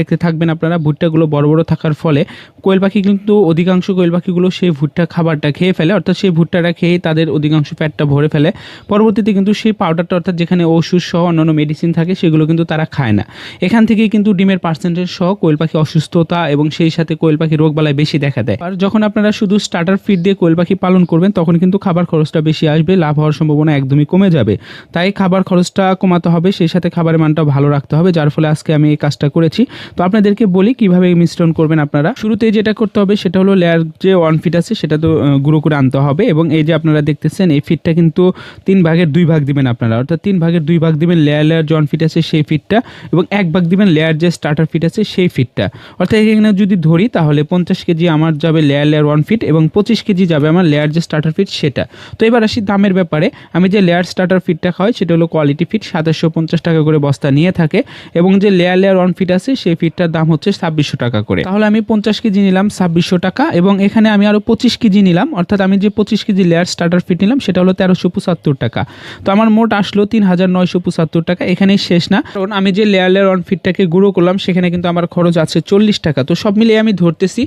দেখতে থাকবেন আপনারা। ভুট্টাগুলো বড় বড় থাকার ফলে কোয়েল পাখি কিন্তু অধিকাংশ কোয়েল পাখিগুলো সেই ভুট্টা খাবারটা খেয়ে ফেলে, অর্থাৎ সেই ভুট্টাটা খেয়ে তাদের অধিকাংশ পেটটা ভরে ফেলে। পরবর্তীতে কিন্তু সেই পাউডারটা অর্থাৎ যেখানে ওষুধ সহ অন্যান্য মেডিসিন থাকে, সেগুলো কিন্তু তারা খায় না। এখান থেকেই কিন্তু ডিমের পার্সেন্টেজ সহ কোয়েল পাখি অসুস্থতা এবং সেই সাথে কোয়েল পাখি রোগবালাই বেশি দেখা দেয়। আর যখন আপনারা শুধু স্টার্টার ফিড দিয়ে কোয়েল পাখি পালন করবেন, তখন কিন্তু খাবার খরচটা বেশি আসবে, লাভ হওয়ার সম্ভাবনা একদমই কমে যাবে। তাই খাবার খরচটা কমাতে হবে, সেই সাথে খাবারের মানটা ভালো রাখতে হবে, যার ফলে আজকে আমি এই কাজটা করেছি। তো আপনাদেরকে বলি কীভাবে মিশ্রণ করবেন আপনারা। শুরুতে যেটা করতে হবে সেটা হলো লেয়ার যে ওয়ান ফিট আছে সেটা তো গুঁড়ো করে আনতে হবে এবং এই যে আপনারা দেখতেছেন এই ফিটটা কিন্তু তিন ভাগের দুই ভাগ দিবেন আপনারা। অর্থাৎ তিন ভাগের দুই ভাগ দিবেন লেয়ার লেয়ার ওয়ান ফিট আছে সেই ফিটটা এবং এক ভাগ দিবেন লেয়ার যে স্টার্টার ফিট আছে সেই ফিটটা অর্থাৎ এখানে যদি ধরি তাহলে পঞ্চাশ কেজি আমার যাবে লেয়ার লেয়ার ওয়ান ফিট এবং পঁচিশ কেজি যাবে আমার লেয়ার যে স্টার্টার ফিট সেটা। তো এবার আসি দামের ব্যাপারে। আমি যে লেয়ার স্টার্টার ফিটটা খাওয়াই সেটা হলো কোয়ালিটি ফিট সাতাশশো পঞ্চাশ টাকা করে বস্তা নিয়ে থাকে এবং যে লেয়ার লেয়ার ওয়ান ফিট আছে সেই ফিটটার দাম হচ্ছে ছাব্বিশশো টাকা করে। তাহলে আমি পঞ্চাশ কেজি নিলাম ছাব্বিশশো টাকা এবং এখানে আমি আরও পঁচিশ কেজি নিলাম, অর্থাৎ আমি যে পঁচিশ কেজি লেয়ার স্টার্টার ফিট নিলাম সেটা হলো তেরোশো পঁচাত্তর টাকা। তো আমার মোট আসলো তিন হাজার নয়শো পঁচাত্তর টাকা, এখানেই শেষ না। কারণ আমি যে লেয়ার লেয়ার অন ফিটটাকে গুঁড়ো করলাম, সেখানে কিন্তু আমার খরচ আছে চল্লিশ টাকা, তো সব মিলিয়ে আমি ধরতেছি।